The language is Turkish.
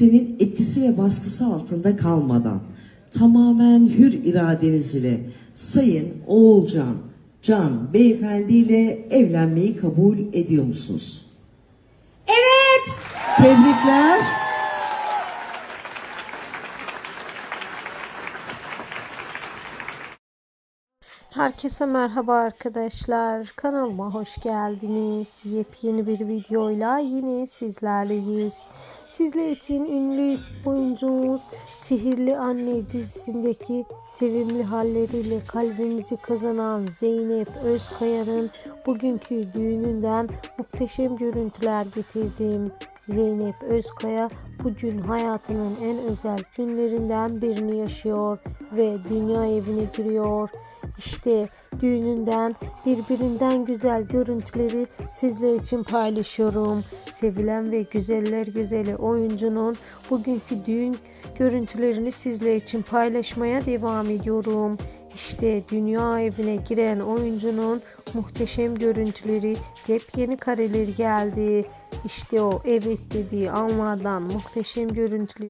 kimsenin etkisi ve baskısı altında kalmadan tamamen hür iradeniz ile Sayın Oğulcan Can Beyefendi ile evlenmeyi kabul ediyor musunuz? Evet. Tebrikler. Herkese merhaba arkadaşlar. Kanalıma hoş geldiniz. Yepyeni bir videoyla yine sizlerleyiz. Sizler için ünlü oyuncumuz Sihirli Anne dizisindeki sevimli halleriyle kalbimizi kazanan Zeynep Özkaya'nın bugünkü düğününden muhteşem görüntüler getirdim. Zeynep Özkaya bugün hayatının en özel günlerinden birini yaşıyor ve dünya evine giriyor. İşte düğününden birbirinden güzel görüntüleri sizler için paylaşıyorum. Sevilen ve güzeller güzeli oyuncunun bugünkü düğün görüntülerini sizler için paylaşmaya devam ediyorum. İşte dünya evine giren oyuncunun muhteşem görüntüleri, yepyeni kareleri geldi. İşte o evet dediği anlardan muhteşem görüntüleri